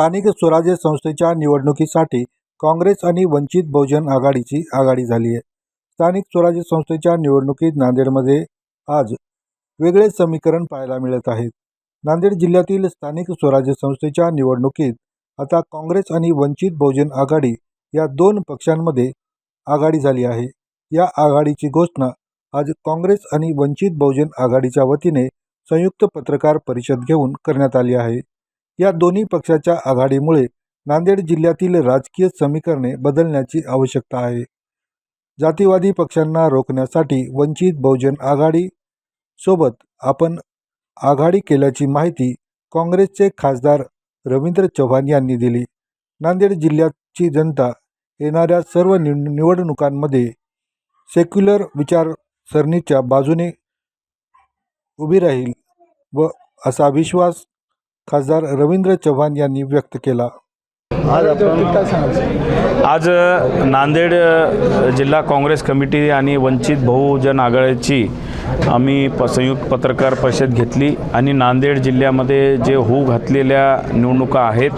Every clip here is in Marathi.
स्थानिक स्वराज्य संस्थेच्या निवडणुकीसाठी काँग्रेस आणि वंचित बहुजन आघाडीची आघाडी झाली आहे. स्थानिक स्वराज्य संस्थेच्या निवडणुकीत नांदेडमध्ये आज वेगळे समीकरण पाहायला मिळत आहेत नांदेड जिल्ह्यातील स्थानिक स्वराज्य संस्थेच्या निवडणुकीत आता काँग्रेस आणि वंचित बहुजन आघाडी या दोन पक्षांमध्ये आघाडी झाली आहे. या आघाडीची घोषणा आज काँग्रेस आणि वंचित बहुजन आघाडीच्या वतीने संयुक्त पत्रकार परिषद घेऊन करण्यात आली आहे. या दोन्ही पक्षाच्या आघाडीमुळे नांदेड जिल्ह्यातील राजकीय समीकरणे बदलण्याची आवश्यकता आहे. जातीवादी पक्षांना रोखण्यासाठी वंचित बहुजन आघाडी सोबत आपण आघाडी केल्याची माहिती काँग्रेसचे खासदार रवींद्र चव्हाण यांनी दिली. नांदेड जिल्ह्याची जनता येणाऱ्या सर्व निव निवडणुकांमध्ये सेक्युलर विचारसरणीच्या बाजूने उभी राहील व असा विश्वास खासदार रवींद्र चव्हाण यांनी व्यक्त केला. आज आपण आज नांदेड जिल्हा काँग्रेस कमिटी आणि वंचित बहुजन आघाडीची आम्ही प संयुक्त पत्रकार परिषद घेतली आणि नांदेड जिल्ह्यामध्ये जे होऊ घातलेल्या निवडणुका आहेत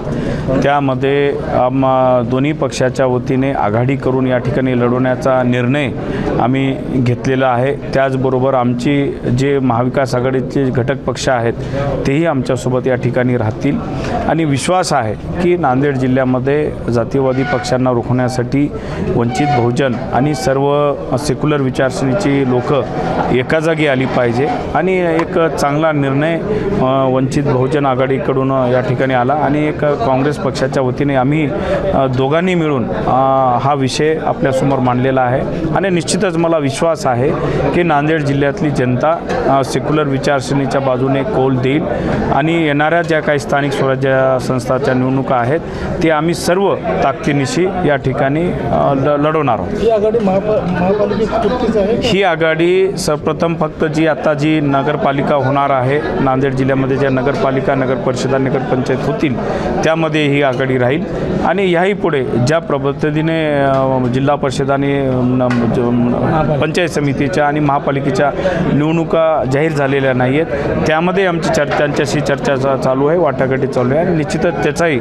त्यामध्ये आम दोन्ही पक्षाच्या वतीने आघाडी करून या ठिकाणी लढवण्याचा निर्णय आम्ही घेतलेला आहे. त्याचबरोबर आमची जे महाविकास आघाडीचे घटक पक्ष आहेत तेही आमच्यासोबत या ठिकाणी राहतील. आणि विश्वास आहे की नांदेड जिल्ह्यामध्ये जातीवादी पक्षांना रोखण्यासाठी वंचित बहुजन आणि सर्व सेक्युलर विचारसरणीची लोक एकाच जागी आली पाहिजे. आणि एक चांगला निर्णय वंचित बहुजन आघाडीकडून या ठिकाणी आला. आणि एक काँग्रेस पक्षाच्या वतीने आम्ही दोघांनी मिळून हा विषय आपल्यासमोर मांडलेला आहे. आणि निश्चितच मला विश्वास आहे की नांदेड जिल्ह्यातली जनता सेक्युलर विचारसरणीच्या बाजूने कौल देईल. आणि येणाऱ्या ज्या काही स्थानिक स्वराज्य संस्थाच्या निवडणुका आहेत ते आम्ही सर्व ताकदीनिशी या ठिकाणी लढवणार आहोत. ही आघाडी महापा प्रथम फक्त जी आता जी नगरपालिका होणार आहे नांदेड जिल्ह्यामध्ये ज्या नगरपालिका नगर परिषदा नगरपंचायत होतील त्यामध्ये ही आघाडी राहील. आणि ह्याही पुढे ज्या पद्धतीने जिल्हा परिषद आणि पंचायत समितीच्या आणि महापालिकेच्या निवडणुका जाहीर झालेल्या नाही आहेत त्यामध्ये आमची चर्चा त्यांच्याशी चर्चा चालू आहे वाटाघाटी चालू आहे आणि निश्चितच त्याचाही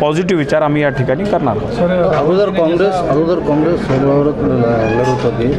पॉझिटिव्ह विचार आम्ही या ठिकाणी करणार अगोदर काँग्रेस अगोदर काँग्रेस लढत होती.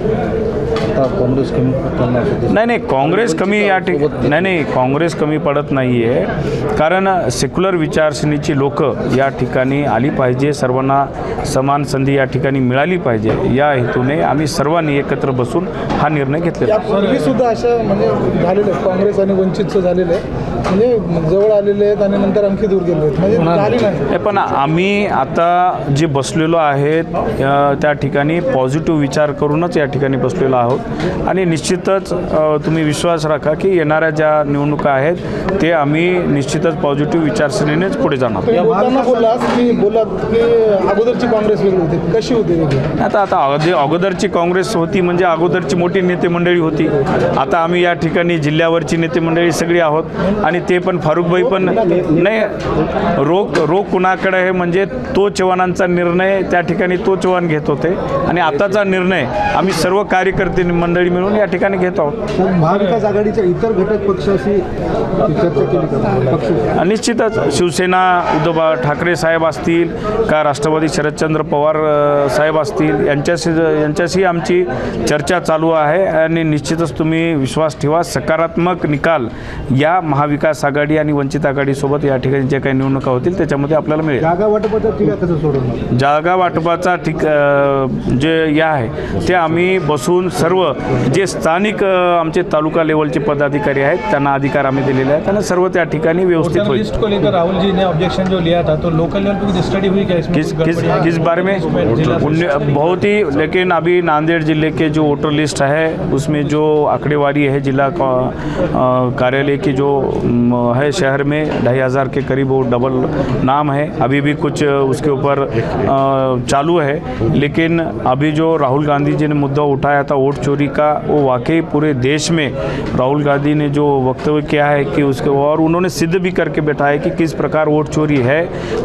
आता काँग्रेस कमी पडताना असं. नाही नाही काँग्रेस कमी या ठिकाणी नाही नाही काँग्रेस कमी पडत नाही आहे कारण सेक्युलर विचारसरणीची लोक या ठिकाणी आली पाहिजे. सर्वांना समान संधी या ठिकाणी मिळाली पाहिजे. या हेतूने आम्ही सर्वांनी एकत्र बसून हा निर्णय घेतलेला सुद्धा अशा म्हणजे झालेलं आहे काँग्रेस आणि वंचितचं झालेलं आहे म्हणजे जवळ आलेले आहेत आणि नंतर आणखी दूर गेले आहेत. म्हणजे झाली नाही. पण आम्ही आता जे बसलेलो आहेत त्या ठिकाणी पॉझिटिव्ह विचार करूनच या ठिकाणी बसलेलो आहोत. आणि निश्चितच तुम्ही विश्वास राखा की येणाऱ्या ज्या निवडणुका आहेत ते आम्ही निश्चितच पॉझिटिव्ह विचारसरणीनेच पुढे जाणार. अगोदरची काँग्रेस होती. कशी होती आता आता अगदी अगोदरची काँग्रेस होती म्हणजे अगोदरची मोठी नेते मंडळी होती. आता आम्ही या ठिकाणी जिल्ह्यावरची नेते मंडळी सगळी आहोत. आणि ते पण फारुखभाई पण नाही रोग रोग कुणाकडे आहे म्हणजे तो चव्हाणांचा निर्णय त्या ठिकाणी तो चव्हाण घेत होते. आणि आताचा निर्णय आम्ही सर्व कार्यकर्ते मंडळी मिळून या ठिकाणी घेत आहोत. महाविकास आघाडीच्या इतर घटक पक्षाशी चर्चा केली का? पक्ष निश्चितच. शिवसेना उद्धव ठाकरे साहेब असतील का राष्ट्रवादी शरदचंद्र पवार अ, साहेब असतील यांच्याशी यांच्याशी आमची चर्चा चालू आहे आणि निश्चितच तुम्ही विश्वास ठेवा. सकारात्मक निकाल या महाविकास आघाडी आणि वंचित आघाडीसोबत या ठिकाणी जे काही निवडणुका होतील त्याच्यामध्ये आपल्याला मिळेल. जागा वाटपाचा ठीक आहे कसं सोडवणार? जागा वाटपाचा ठीक अ, जे हे आहे ते आम्ही बसून सर्व जे स्थानिक आमचे तालुका लेवलचे पदाधिकारी आहेत त्यांना अधिकार आम्ही दिलेले आहेत आणि सर्व त्या ठिकाणी व्यवस्थित होईल. राहुल जी ने ऑब्जेक्शन जो लिया था तो लोकल लेवल पे स्टडी हुई क्या किस किस किस बारे में? बहुत ही लेकिन अभी नांदेड़ ज़िले के जो वोटर लिस्ट है उसमें जो आंकड़ेवारी है जिला कार्यालय की जो है शहर में ढाई हज़ार के करीब वो डबल नाम है। अभी भी कुछ उसके ऊपर चालू है। लेकिन अभी जो राहुल गांधी जी ने मुद्दा उठाया था वोट चोरी का वो वाकई पूरे देश में राहुल गांधी ने जो वक्तव्य किया है कि उसके और उन्होंने सिद्ध भी करके बैठा है कि किस प्रकार वोट चोरी है।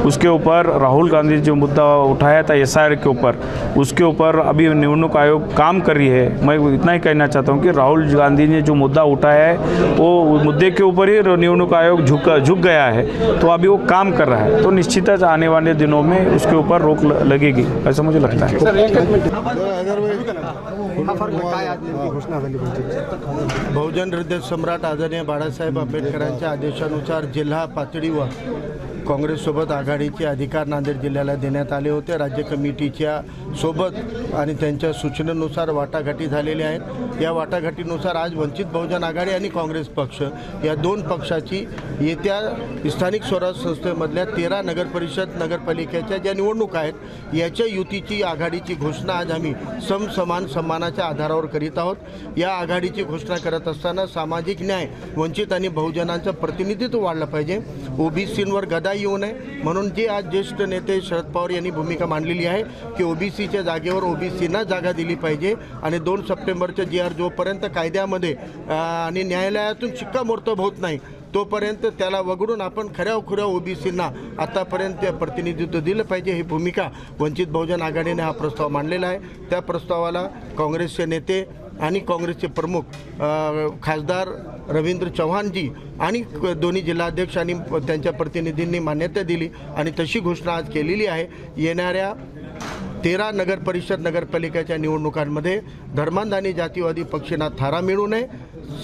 उसके ऊपर राहुल गांधी जो मुद्दा उठाया था एसआईआर के ऊपर उसके ऊपर अभी निवडणूक आयोग काम कर रही है। मैं इतना ही कहना चाहता हूँ कि राहुल गांधी ने जो मुद्दा उठाया है वो मुद्दे के ऊपर ही निवडणूक आयोग झुक झुक गया है। तो अभी वो काम कर रहा है। तो निश्चित आने वाले दिनों में उसके ऊपर रोक लगेगी। ऐसा मुझे लगता है। बहुजन हृदय सम्राट आदरणीय बाळासाहेब आंबेडकरांच्या आदेशानुसार जिल्हा पातळीवर काँग्रेससोबत आघाडीचे अधिकार नांदेड जिल्ह्याला देण्यात आले होते. राज्य कमिटीच्या सोबत आणि त्यांच्या सूचनेनुसार वाटाघाटी झालेल्या आहेत. या वाटाघाटीनुसार आज वंचित बहुजन आघाडी आणि काँग्रेस पक्ष या दोन पक्षाची येत्या स्थानिक स्वराज संस्थेमधल्या तेरा नगरपरिषद नगरपालिकेच्या ज्या निवडणुका आहेत याच्या युतीची आघाडीची घोषणा आज आम्ही समसमान सन्मानाच्या आधारावर करीत आहोत. या आघाडीची घोषणा करत असताना सामाजिक न्याय वंचित आणि बहुजनांचं प्रतिनिधित्व वाढलं पाहिजे. ओबीसींवर गदा येऊ नये. म्हणून जे आज ज्येष्ठ नेते शरद पवार यांनी भूमिका मांडलेली आहे की ओबीसीच्या जागेवर ओबीसींना जागा दिली पाहिजे आणि दोन सप्टेंबरच्या जी आर जोपर्यंत कायद्यामध्ये आणि न्यायालयातून शिक्कामोर्तब होत नाही तोपर्यंत त्याला वगळून आपण खऱ्या खुऱ्या ओबीसींना आतापर्यंत प्रतिनिधित्व दिलं पाहिजे ही भूमिका वंचित बहुजन आघाडीने हा प्रस्ताव मांडलेला आहे. त्या प्रस्तावाला काँग्रेसचे नेते आणि काँग्रेसचे प्रमुख खासदार रवींद्र चव्हाणजी आणि दोन्ही जिल्हाध्यक्ष आणि प- त्यांच्या प्रतिनिधींनी मान्यता दिली आणि तशी घोषणा आज केलेली आहे. येणाऱ्या तेरा नगर परिषद नगरपालिकेच्या निवडणुकांमध्ये धर्मांध आणि जातीवादी पक्षांना थारा मिळू नये.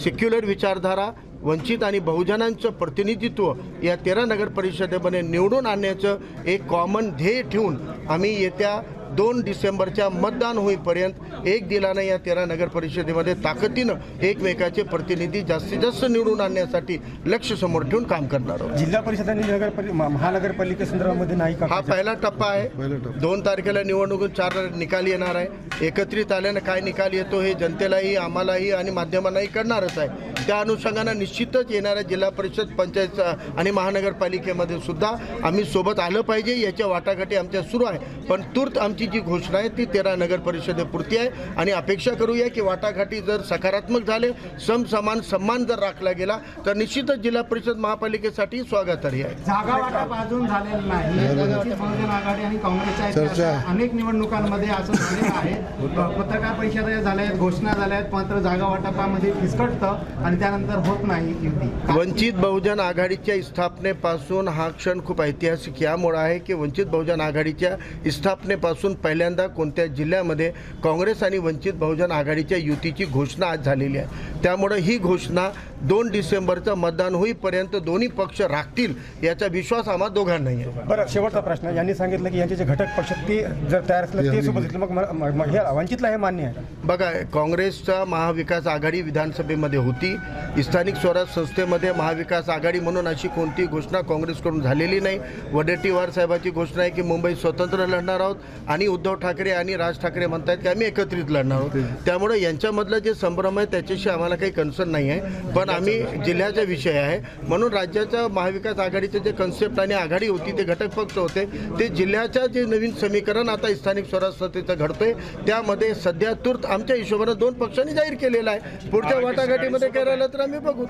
सेक्युलर विचारधारा वंचित आणि बहुजनांचं प्रतिनिधित्व या तेरा नगर परिषदेमध्ये निवडून आणण्याचं एक कॉमन ध्येय ठेवून आम्ही येत्या दोन डिसेंबरच्या मतदान होईपर्यंत एक दिलानं या तेरा नगर परिषदेमध्ये ताकदीनं एकमेकाचे प्रतिनिधी जास्तीत जास्त निवडून आणण्यासाठी लक्ष समोर ठेवून काम करणार आहोत. जिल्हा परिषद आणि नगरपालिका महानगरपालिकेसंदर्भामध्ये नाही का हा पहिला टप्पा आहे. दोन तारखेला निवडणुकीत चार निकाल येणार आहे. एकत्रित आल्यानं काय निकाल येतो हे जनतेलाही आम्हालाही आणि माध्यमांनाही कळणारच आहे. त्या अनुषंगानं निश्चितच येणाऱ्या जिल्हा परिषद पंचायत आणि महानगरपालिकेमध्ये सुद्धा आम्ही सोबत आलं पाहिजे. याच्या वाटाघाटी आमच्या सुरू आहे. पण तूर्त आमची जी घोषणा आहे ती तेरा नगर परिषदेपुरती आहे. आणि अपेक्षा करूया की वाटाघाटी जर सकारात्मक झाले सम समान सन्मान जर राखला गेला तर निश्चितच जिल्हा परिषद महापालिकेसाठी स्वागतार्ह आहे. जागा वाटप अजून झालेलं नाही. वंचित बहुजन आघाडी आणि काँग्रेसच्या इतिहासात अनेक निवडणुकांमध्ये असं झालेलं आहे. पत्रकार परिषदा झाल्या आहेत घोषणा झाल्या आहेत मात्र जागा वाटपामध्ये फिसकटतं आणि त्यानंतर होत नाही युती. वंचित बहुजन आघाडीच्या स्थापनेपासून हा क्षण खूप ऐतिहासिक यामुळे आहे की वंचित बहुजन आघाडीच्या स्थापनेपासून पहिल्यांदा कोणत्या जिल्ह्यामध्ये काँग्रेस आणि वंचित बहुजन आघाडीच्या युतीची घोषणा आज झालेली आहे? त्यामुळं ही घोषणा दोन डिसेंबरचं मतदान होईपर्यंत दोन्ही पक्ष राखतील याचा विश्वास आम्हा दोघांनाही आहे. बरं शेवटचा प्रश्न. यांनी सांगितलं की यांचे जे घटक पक्ष ते जर तयार असले ते सोबत घेतले मग मला- म- म- हे वंचितला हे मान्य आहे. बघा काँग्रेसचा महाविकास आघाडी विधानसभेमध्ये होती. स्थानिक स्वराज संस्थेमध्ये महाविकास आघाडी म्हणून अशी कोणती घोषणा काँग्रेसकडून झालेली नाही. वडेट्टीवार साहेबाची घोषणा आहे की मुंबई स्वतंत्र लढणार आहोत आणि उद्धव ठाकरे आणि राज ठाकरे म्हणतायत की आम्ही एकत्रित लढणार आहोत. त्यामुळे यांच्यामधलं जे संभ्रम आहे त्याच्याशी आम्हाला काही कन्सर्न नाही आहे. पण आम्ही जिल्ह्याचा विषय आहे. म्हणून राज्याच्या महाविकास आघाडीचे जे कन्सेप्ट आणि आघाडी होती ते घटक पक्ष होते. ते जिल्ह्याच्या जे नवीन समीकरण आता स्थानिक स्वराज संस्थेचं घडतंय. त्यामध्ये सध्या तूर्त आमच्या हिशोबानं दोन पक्षांनी जाहीर केलेलं आहे. पुढच्या वाटाघाटीमध्ये काय राहिलं तर आम्ही बघू.